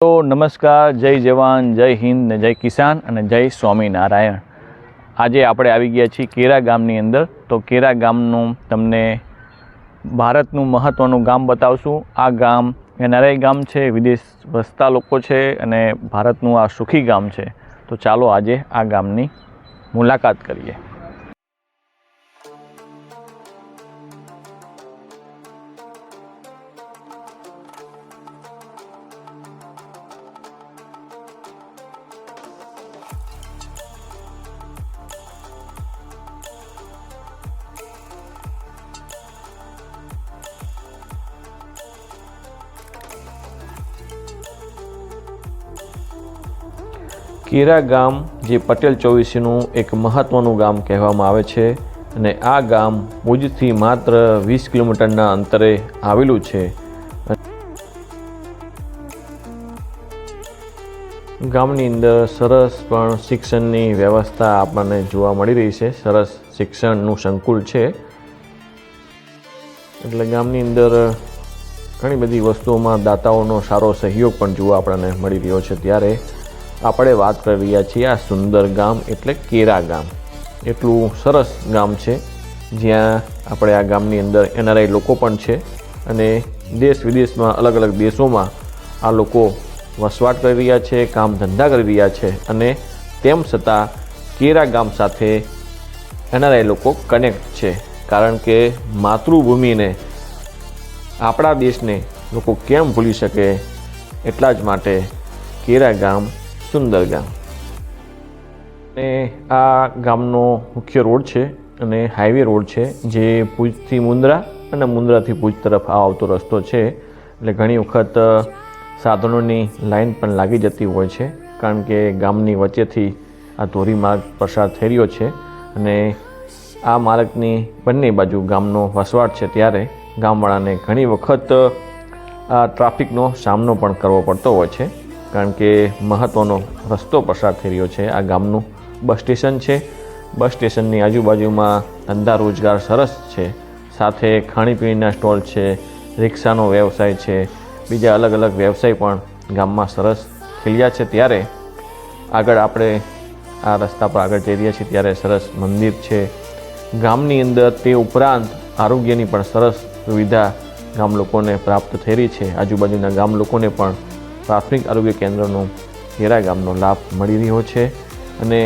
તો નમસ્કાર, જય જવાન, જય હિન્દ ને જય કિસાન અને જય સ્વામિનારાયણ. આજે આપણે આવી ગયા છીએ કેરા ગામની અંદર. તો કેરા ગામનું તમને ભારતનું મહત્ત્વનું ગામ બતાવશું. આ ગામ એનઆરઆઈ ગામ છે, વિદેશ વસતા લોકો છે અને ભારતનું આ સુખી ગામ છે. તો ચાલો આજે આ ગામની મુલાકાત કરીએ. કેરા ગામ, જે પટેલ ચોવીસીનું એક મહત્ત્વનું ગામ કહેવામાં આવે છે અને આ ગામ ભુજથી માત્ર વીસ કિલોમીટરના અંતરે આવેલું છે. ગામની અંદર સરસ પણ શિક્ષણની વ્યવસ્થા આપણને જોવા મળી રહી છે. સરસ શિક્ષણનું સંકુલ છે. એટલે ગામની અંદર ઘણી બધી વસ્તુઓમાં દાતાઓનો સારો સહયોગ પણ જોવા આપણને મળી રહ્યો છે ત્યારે. આપણે વાત કરી રહ્યા છીએ આ સુંદર ગામ એટલે કેરા ગામ. એટલું સરસ ગામ છે, જ્યાં આપણે આ ગામની અંદર એનઆરઆઈ લોકો પણ છે અને દેશ વિદેશમાં અલગ અલગ દેશોમાં આ લોકો વસવાટ કરી રહ્યા છે, કામ ધંધા કરી રહ્યા છે અને તેમ છતાં કેરા ગામ સાથે એનઆરઆઈ લોકો કનેક્ટ છે. કારણ કે માતૃભૂમિને આપણા દેશને લોકો કેમ ભૂલી શકે એટલા જ માટે કેરા ગામ સુંદર ગામ અને આ ગામનો મુખ્ય રોડ છે અને હાઈવે રોડ છે, જે ભુજથી મુન્દ્રા અને મુન્દ્રાથી ભુજ તરફ આવતો રસ્તો છે. એટલે ઘણી વખત સાધનોની લાઈન પણ લાગી જતી હોય છે, કારણ કે ગામની વચ્ચેથી આ ધોરીમાર્ગ પસાર થઈ રહ્યો છે અને આ માર્ગની બંને બાજુ ગામનો વસવાટ છે. ત્યારે ગામવાળાને ઘણી વખત આ ટ્રાફિકનો સામનો પણ કરવો પડતો હોય છે. કારણ કે મહત્ત્વનો રસ્તો પસાર થઈ રહ્યો છે. આ ગામનું બસ સ્ટેશન છે. બસ સ્ટેશનની આજુબાજુમાં ધંધા રોજગાર સરસ છે. સાથે ખાણીપીણીના સ્ટોલ છે, રિક્ષાનો વ્યવસાય છે. બીજા અલગ અલગ વ્યવસાય પણ ગામમાં સરસ ખીલ્યા છે. ત્યારે આગળ આપણે આ રસ્તા પર આગળ જઈ રહ્યા છીએ. ત્યારે સરસ મંદિર છે. ગામની અંદર તે ઉપરાંત આરોગ્યની પણ સરસ સુવિધા ગામ લોકોને પ્રાપ્ત થઈ રહી છે. આજુબાજુના ગામ લોકોને પણ પ્રાથમિક આરોગ્ય કેન્દ્રનો ઘેરા ગામનો લાભ મળી રહ્યો છે અને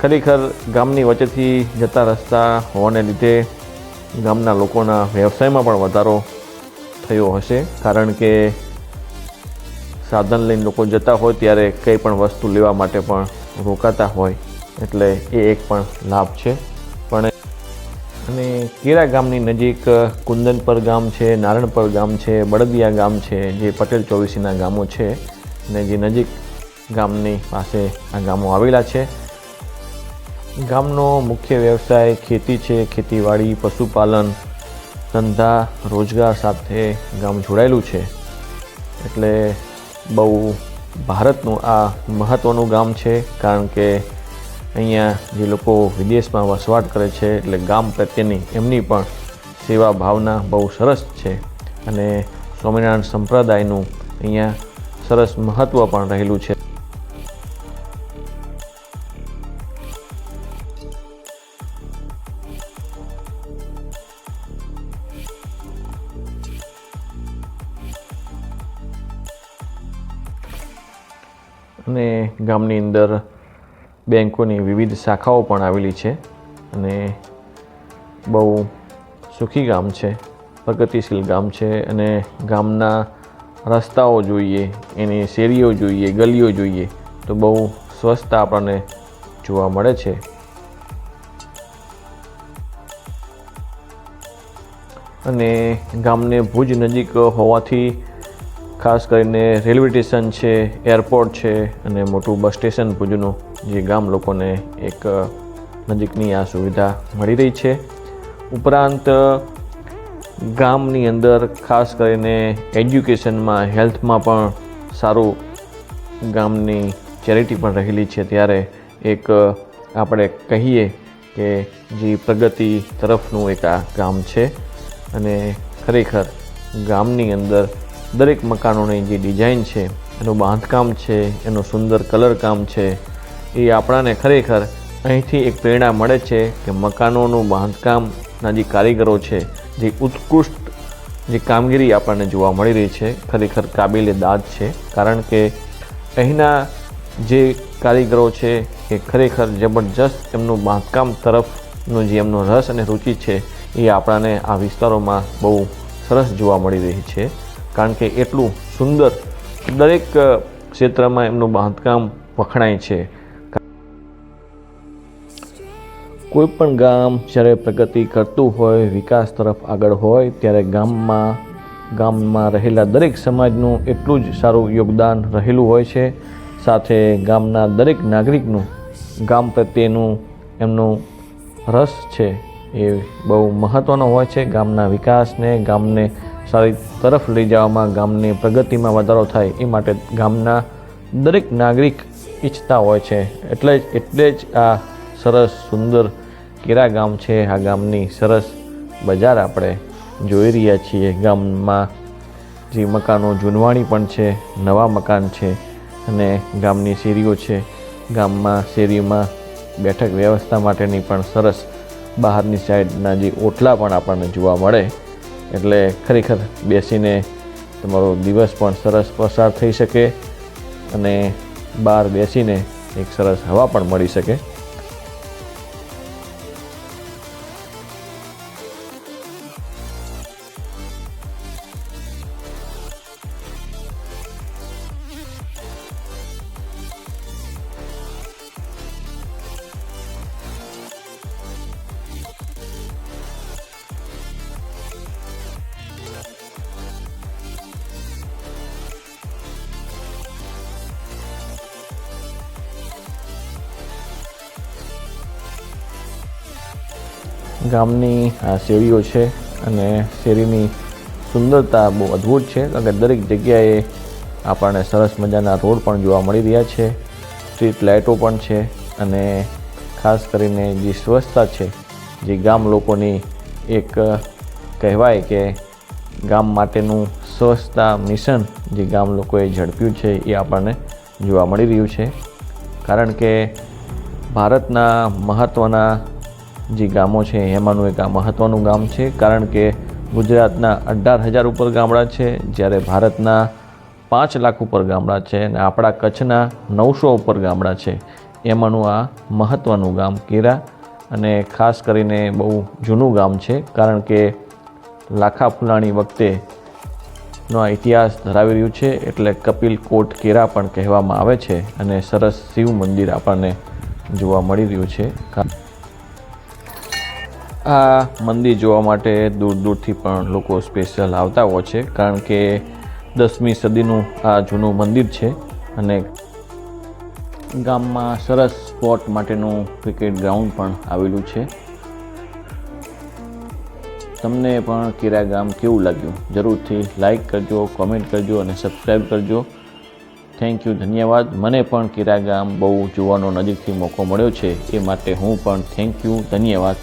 ખરેખર ગામની વચ્ચેથી જતા રસ્તા હોવાને લીધે ગામના લોકોના વ્યવસાયમાં પણ વધારો થયો હશે. કારણ કે સાધન લઈને લોકો જતા હોય ત્યારે કંઈ પણ વસ્તુ લેવા માટે પણ રોકાતા હોય, એટલે એ એક પણ લાભ છે. અને કેરા ગામની નજીક કુંદનપર ગામ છે, નારણપર ગામ છે, બળદિયા ગામ છે, જે પટેલ ચોવીસીના ગામો છે અને જે નજીક ગામની પાસે આ ગામો આવેલા છે. ગામનો મુખ્ય વ્યવસાય ખેતી છે, ખેતીવાડી, પશુપાલન, ધંધા, રોજગાર સાથે ગામ જોડાયેલું છે. એટલે બહુ ભારતનું આ મહત્ત્વનું ગામ છે, કારણ કે અહીંયા જે લોકો વિદેશમાં વસવાટ કરે છે, એટલે ગામ પ્રત્યેની એમની પણ સેવા ભાવના બહુ સરસ છે. અને સ્વામિનારાયણ સંપ્રદાયનું અહીંયા સરસ મહત્ત્વ પણ રહેલું છે. અને ગામની અંદર બેન્કોની વિવિધ શાખાઓ પણ આવેલી છે અને બહુ સુખી ગામ છે, પ્રગતિશીલ ગામ છે અને ગામના રસ્તાઓ જોઈએ, એની શેરીઓ જોઈએ, ગલીઓ જોઈએ તો બહુ સ્વચ્છતા આપણને જોવા મળે છે. અને ગામને ભુજ નજીક હોવાથી ખાસ કરીને રેલવે સ્ટેશન છે, એરપોર્ટ છે અને મોટું બસ સ્ટેશન ભુજનું જે ગામ લોકોને એક નજીકની આ સુવિધા મળી રહી છે. ઉપરાંત ગામની અંદર ખાસ કરીને એજ્યુકેશનમાં, હેલ્થમાં પણ સારું ગામની ચેરિટી પણ રહેલી છે. ત્યારે એક આપણે કહીએ કે જે પ્રગતિ તરફનું એક આ ગામ છે. અને ખરેખર ગામની અંદર દરેક મકાનોની જે ડિઝાઇન છે, એનું બાંધકામ છે, એનું સુંદર કલર કામ છે એ આપણાને ખરેખર અહીંથી એક પ્રેરણા મળે છે કે મકાનોનું બાંધકામના જે કારીગરો છે, જે ઉત્કૃષ્ટ જે કામગીરી આપણને જોવા મળી રહી છે, ખરેખર કાબિલે દાદ છે. કારણ કે અહીંના જે કારીગરો છે એ ખરેખર જબરજસ્ત એમનું બાંધકામ તરફનો જે એમનો રસ અને રુચિ છે એ આપણાને આ વિસ્તારોમાં બહુ સરસ જોવા મળી રહી છે. કારણ કે એટલું સુંદર દરેક ક્ષેત્રમાં એમનું બાંધકામ વખણાય છે. કોઈ પણ ગામ જ્યારે પ્રગતિ કરતું હોય, વિકાસ તરફ આગળ હોય, ત્યારે ગામમાં ગામમાં રહેલા દરેક સમાજનું એટલું જ સારું યોગદાન રહેલું હોય છે. સાથે ગામના દરેક નાગરિકનું, ગામ પ્રત્યેનું એમનું રસ છે એ બહુ મહત્ત્વનો હોય છે. ગામના વિકાસને, ગામને સારી તરફ લઈ જવામાં, ગામની પ્રગતિમાં વધારો થાય એ માટે ગામના દરેક નાગરિક ઈચ્છતા હોય છે. એટલે જ એટલે જ આ સરસ, સુંદર કેરા ગામ છે? આ ગામની સરસ બજાર આપણે જોઈ રહ્યા છીએ. ગામમાં જે મકાનો, જૂનવાણી પણ છે, નવા મકાન છે અને ગામની શેરીઓ છે. ગામમાં શેરીમાં બેઠક વ્યવસ્થા માટેની પણ સરસ બહારની સાઈડના જે ઓટલા પણ આપણને જોવા મળે. એટલે ખરેખર બેસીને તમારો દિવસ પણ સરસ પસાર થઈ શકે અને બહાર બેસીને એક સરસ હવા પણ મળી શકે. ગામની, આ શેરીઓ છે અને શેરીની સુંદરતા બહુ અદ્ભુત છે. કારણ કે દરેક જગ્યાએ આપણને સરસ મજાના રોડ પણ જોવા મળી રહ્યા છે. સ્ટ્રીટ લાઇટો પણ છે અને ખાસ કરીને જે સ્વચ્છતા છે, જે ગામ લોકોની એક કહેવાય કે ગામ માટેનું સ્વચ્છતા મિશન જે ગામ લોકોએ ઝડપ્યું છે એ આપણને જોવા મળી રહ્યું છે. કારણ કે ભારતના મહત્ત્વના જે ગામો છે એમાંનું એક આ મહત્ત્વનું ગામ છે, કારણ કે ગુજરાતના અઢાર હજાર ઉપર ગામડા છે, જ્યારે ભારતના પાંચ લાખ ઉપર ગામડા છે અને આપણા કચ્છના નવસો ઉપર ગામડા છે. એમાંનું આ મહત્ત્વનું ગામ કેરા અને ખાસ કરીને બહુ જૂનું ગામ છે, કારણ કે લાખા ફુલાણી વખતે નો આ ઇતિહાસ ધરાવી રહ્યું છે, એટલે કપિલ કોટ કેરા પણ કહેવામાં આવે છે અને સરસ શિવ મંદિર આપણને જોવા મળી રહ્યું છે. આ મંદિર જોવા માટે દૂર દૂરથી પણ લોકો સ્પેશિયલ આવતા હોય છે, કારણ કે દસમી સદીનું આ જૂનું મંદિર છે અને ગામમાં સરસ સ્પોટ માટેનું ક્રિકેટ ગ્રાઉન્ડ પણ આવેલું છે. તમને પણ કેરા ગામ કેવું લાગ્યું? જરૂરથી લાઈક કરજો કોમેન્ટ કરજો અને સબસ્ક્રાઈબ કરજો. થેન્ક યુ ધન્યવાદ. મને પણ કિરા ગામ બહુ જોવાનો નજીકથી મોકો મળ્યો છે, એ માટે હું પણ થેન્ક યુ ધન્યવાદ.